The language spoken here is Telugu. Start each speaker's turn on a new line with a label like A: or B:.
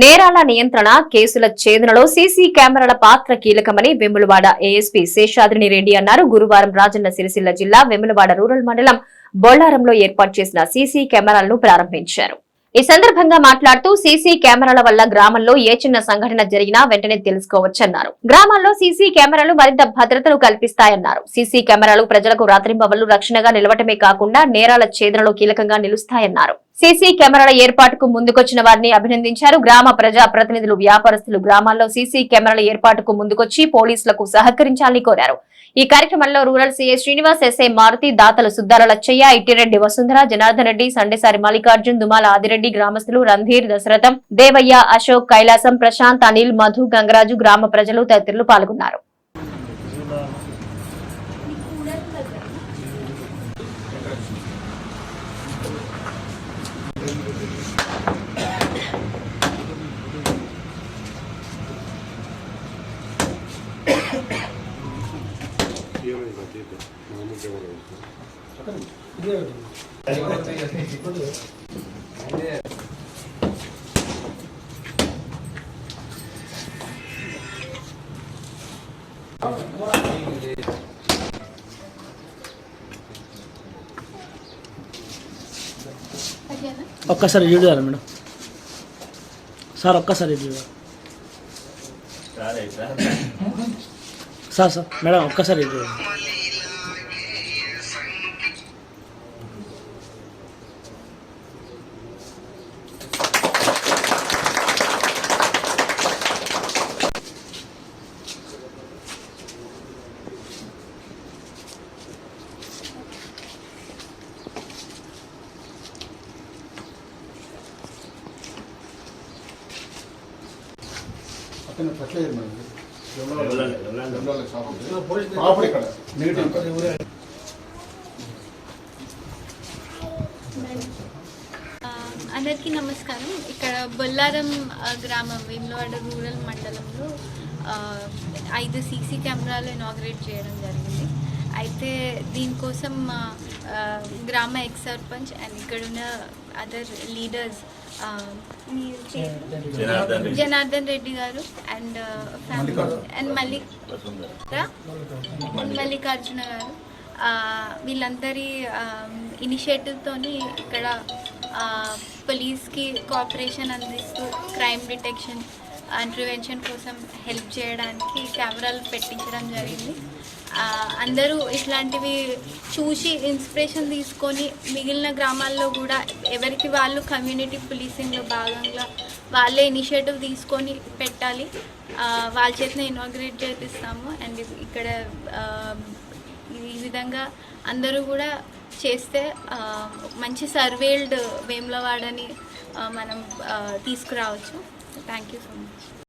A: నేరాల నియంత్రణ కేసుల ఛేదనలో సీసీ కెమెరాల పాత్ర కీలకమని వెములవాడ ఏఎస్పీ శేషాద్రిని రెడ్డి అన్నారు. గురువారం రాజన్న సిరిసిల్ల జిల్లా వెములవాడ రూరల్ మండలం బొల్లారంలో ఏర్పాటు చేసిన సీసీ కెమెరాలను ప్రారంభించారు. ఈ సందర్భంగా మాట్లాడుతూ సీసీ కెమెరాల వల్ల గ్రామంలో ఏ చిన్న సంఘటన జరిగినా వెంటనే తెలుసుకోవచ్చన్నారు. గ్రామాల్లో సీసీ కెమెరాలు మరింత భద్రతను కల్పిస్తాయన్నారు. సీసీ కెమెరాలు ప్రజలకు రాత్రింబవళ్ళు రక్షణగా నిలవటమే కాకుండా నేరాల ఛేదనలో కీలకంగా నిలుస్తాయన్నారు. సీసీ కెమెరాల ఏర్పాటుకు ముందుకొచ్చిన వారిని అభినందించారు. గ్రామ ప్రజా ప్రతినిధులు వ్యాపారస్తులు గ్రామాల్లో సీసీ కెమెరాల ఏర్పాటుకు ముందుకొచ్చి పోలీసులకు సహకరించాలని కోరారు. ఈ కార్యక్రమంలో rural CA Srinivas SI Maruthi దాతలు సుద్దాల లచ్చయ్య ఇట్టిరెడ్డి వసుంధర జనార్దన్ రెడ్డి సండేసారి మల్లికార్జున్ దుమాల ఆదిరెడ్డి గ్రామస్తులు రంధీర్ దశరథం దేవయ్య అశోక్ కైలాసం ప్రశాంత్ అనిల్ మధు గంగరాజు గ్రామ ప్రజలు తదితరులు పాల్గొన్నారు
B: ఒక్కసారి వీడియో చేయాలి మేడం సార్ ఒక్కసారి వీడియో సార్ సార్ మేడం ఒక్కసారి వీడియో
C: అతను పట్లేదు మేడం ప్రాపర్ ఇక్కడ
D: అందరికీ నమస్కారం. ఇక్కడ బొల్లారం గ్రామం వేములవాడ రూరల్ మండలంలో ఐదు సీసీ కెమెరాలు ఇనాగ్రేట్ చేయడం జరిగింది. అయితే దీనికోసం మా గ్రామ ఎక్స్ సర్పంచ్ అండ్ ఇక్కడున్న అదర్ లీడర్స్ జనార్దన్ రెడ్డి. గారు and family and Mallik Mallikarjuna గారు. ఆ, వీళ్ళందరి ఇనిషియేటివ్తోని ఇక్కడ పోలీస్కి కోఆపరేషన్ అందిస్తూ క్రైమ్ డిటెక్షన్ ఇంటర్వెన్షన్ కోసం హెల్ప్ చేయడానికి కెమెరాలు పెట్టించడం జరిగింది. అందరూ ఇట్లాంటివి చూసి ఇన్స్పిరేషన్ తీసుకొని మిగిలిన గ్రామాల్లో కూడా ఎవరికి వాళ్ళు కమ్యూనిటీ పోలీసింగ్లో భాగంగా వాళ్ళే ఇనిషియేటివ్ తీసుకొని పెట్టాలి. వాళ్ళ చేతిని ఇనాగ్రేట్ చేపిస్తాము. అండ్ ఇక్కడ ఈ విధంగా అందరూ కూడా చేస్తే మంచి సర్వేల్డ్ వేములవాడని మనం తీసుకురావచ్చు. Thank you so much.